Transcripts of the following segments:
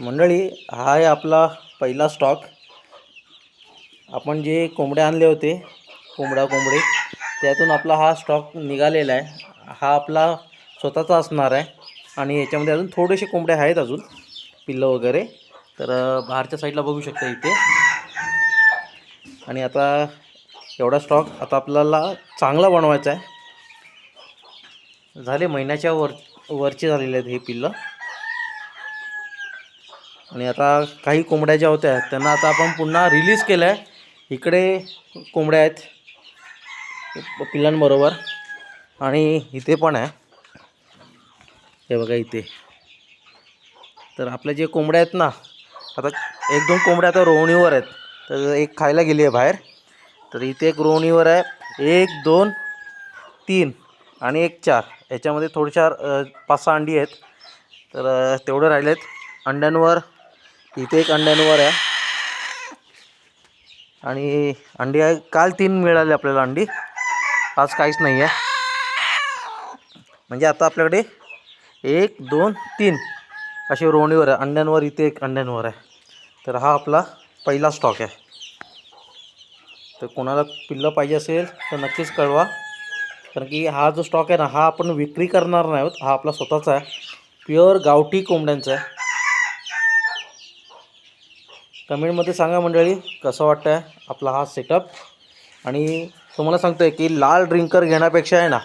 मंडळी हा आहे आपला पहिला स्टॉक आपण जे कोंबडे आणले होते कोंबडा कोंबडे त्यातून आपला हा स्टॉक निघालेला आहे. हा आपला स्वतःचा असणार आहे आणि याच्यामध्ये अजून थोडेसे कोंबडे आहेत अजून पिल्लं वगैरे. तर बाहेरच्या साईडला बघू शकता इथे. आणि आता एवढा स्टॉक आता आपल्याला चांगला बनवायचा आहे. झाले महिन्याच्या वर वरचे झालेले आहेत हे पिल्लं. आणि आता काही कोंबड्या ज्या होत्या त्यांना आता आपण पुन्हा रिलीज केलं आहे इकडे कोंबड्या आहेत. पिल्लांबरोबर. आणि इथे पण आहे. हे बघा इथे. तर आपल्या जे कोंबड्या आहेत ना आता एक दोन कोंबड्या आता रोवणीवर आहेत. तर एक खायला गेली आहे बाहेर. तर इथे एक रोवणीवर आहे. एक दोन तीन आणि एक चार. याच्यामध्ये थोड्याशा पाच सहा अंडी आहेत. तर तेवढं राहिले आहेत अंड्यांवर इथे एक अंड्यांवर आहे. आणि अंडी आहे. काल तीन मिळाले आपल्याला अंडी. आज काहीच नाही आहे म्हणजे आता आपल्याकडे एक दोन तीन असे रोवणीवर आहे. अंड्यांवर इथे एक अंड्यांवर आहे. तर हा आपला पहिला स्टॉक आहे. तर कोणाला पिल्लं पाहिजे असेल तर नक्कीच कळवा. कारण की हा जो स्टॉक आहे ना हा आपण विक्री करणार नाही आहोत. हा आपला स्वतःचा आहे. प्युअर गावठी कोंबड्यांचा आहे. कमेंटमध्ये सांगा मंडळी कसं वाटतं आहे आपला हा सेटअप आणि तुम्हाला सांगतो आहे की लाल ड्रिंकर घेण्यापेक्षा आहे ना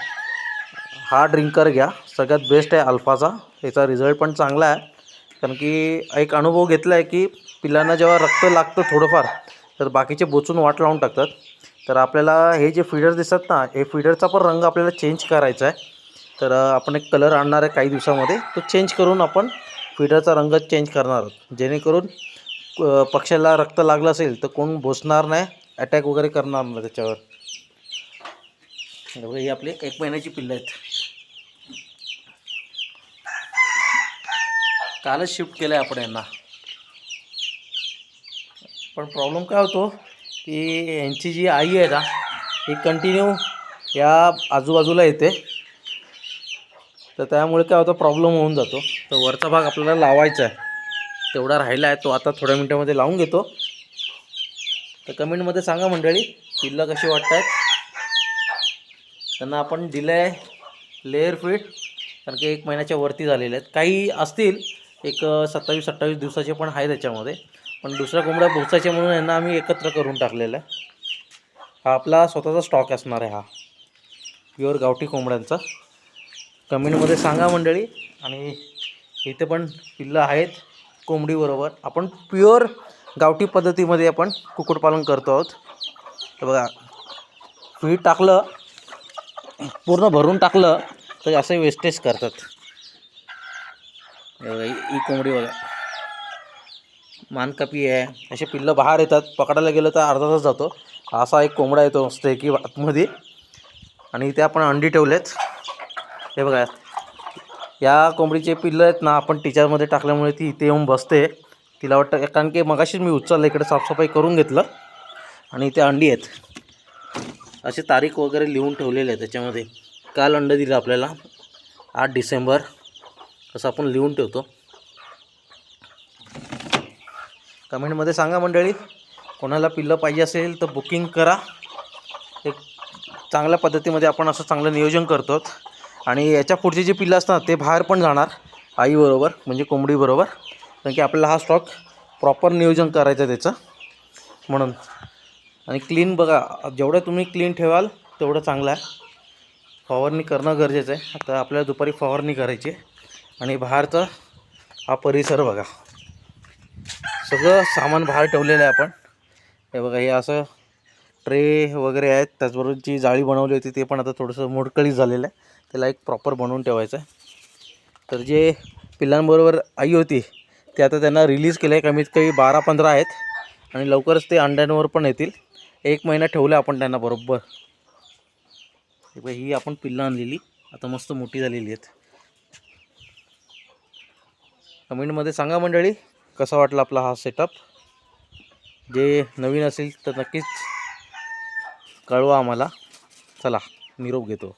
हा ड्रिंकर घ्या. सगळ्यात बेस्ट आहे अल्फाचा. याचा रिझल्ट पण चांगला आहे. कारण की एक अनुभव घेतला आहे की पिल्लांना जेव्हा रक्त लागतं थोडंफार तर बाकीचे बोचून वाट लावून टाकतात. तर आपल्याला हे जे फिडर दिसतात ना हे फिडरचा पण रंग आपल्याला चेंज करायचा आहे. तर आपण एक कलर आणणार आहे काही दिवसामध्ये. तो चेंज करून आपण फिडरचा रंग चेंज करणार आहोत. जेणेकरून पक्ष्याला रक्त लागलं असेल तर कोण भोसणार नाही? अटॅक वगैरे करणार नाही त्याच्यावर. बघा, ही आपली एक महिन्याची पिल्लं आहेत. कालच शिफ्ट केलं आहे आपण यांना. पण प्रॉब्लेम काय होतो की यांची जी आई आहे ना ही कंटिन्यू या आजूबाजूला येते. तर त्यामुळे काय होतं प्रॉब्लेम होऊन जातो. तर वरचा भाग आपल्याला लावायचा आहे. तेवढा राहिला आहे तो आता थोड्या मिनटामध्ये लावून घेतो. तर कमेंटमध्ये सांगा मंडळी पिल्लं कशी वाटत आहेत त्यांना आपण दिलं आहे लेअर फीड कारण की एक महिन्याच्या वरती झालेले आहेत. काही असतील एक सत्तावीस अठ्ठावीस दिवसाचे पण आहे त्याच्यामध्ये. पण दुसऱ्या कोंबड्या बोचायचे म्हणून यांना आम्ही एकत्र करून टाकलेलं आहे. हा आपला स्वतःचा स्टॉक असणार आहे हा. प्युअर गावठी कोंबड्यांचा. कमेंटमध्ये सांगा मंडळी आणि इथे पण पिल्लं आहेत. कोंबडीबरोबर आपण प्युअर गावठी पद्धतीमध्ये आपण कुक्कुटपालन करतो आहोत. तर बघा. फीड टाकलं पूर्ण भरून टाकलं तर असं वेस्टेज करतात. ही कोंबडी बघा. मानकापी आहे. असे पिल्लं बाहेर येतात. पकडायला गेलं तर अर्धा तास जातो. असा एक कोंबडा येतो मस्त की आतमध्ये. आणि इथे आपण अंडी ठेवलेत. हे बघा. या कोंबडीचे पिल्लं आहेत ना आपण टिचरमध्ये टाकल्यामुळे ती इथे येऊन बसते. तिला वाटतं कारण की मगाशीच मी उचललं इकडे साफसफाई करून घेतलं आणि इथे अंडी आहेत. असे तारीख वगैरे लिहून ठेवलेले आहे त्याच्यामध्ये. काल अंडं दिलं आपल्याला आठ डिसेंबर असं आपण लिहून ठेवतो. कमेंटमध्ये सांगा मंडळी कोणाला पिल्लं पाहिजे असेल तर बुकिंग करा. एक चांगल्या पद्धतीमध्ये आपण असं चांगलं नियोजन करतो आणि याच्या पुढचे जे पिल्लं असतात ते बाहेर पण जाणार आईबरोबर म्हणजे कोंबडीबरोबर कारण की आपल्याला हा स्टॉक प्रॉपर नियोजन करायचं आहे त्याचं. म्हणून. आणि क्लीन बघा जेवढं तुम्ही क्लीन ठेवाल तेवढं चांगलं आहे. फवारणी करणं गरजेचं आहे. आता आपल्याला दुपारी फवारणी करायची आहे. आणि बाहेरचा हा परिसर बघा. सगळं सामान बाहेर ठेवलेलं आहे आपण. हे बघा हे असं ट्रे वगैरे आहेत. त्याचबरोबर जी जाळी बनवली होती ते पण आता थोडंसं मोडकळीत झालेलं आहे. त्याला एक प्रॉपर बनवून ठेवायचं आहे. तर जे पिल्लांबरोबर आई होती ते आता त्यांना रिलीज केलं आहे कमीत कमी बारा पंधरा आहेत. आणि लवकरच ते अंड्यांवर पण येतील. एक महिना ठेवलं आपण त्यांना बरोबर. ही आपण पिल्लं आणलेली. आता मस्त मोठी झालेली आहेत. कमेंटमध्ये सांगा मंडळी कसा वाटला आपला हा सेटअप जे नवीन असेल तर नक्कीच कळवा आम्हाला. चला निरोप घेतो.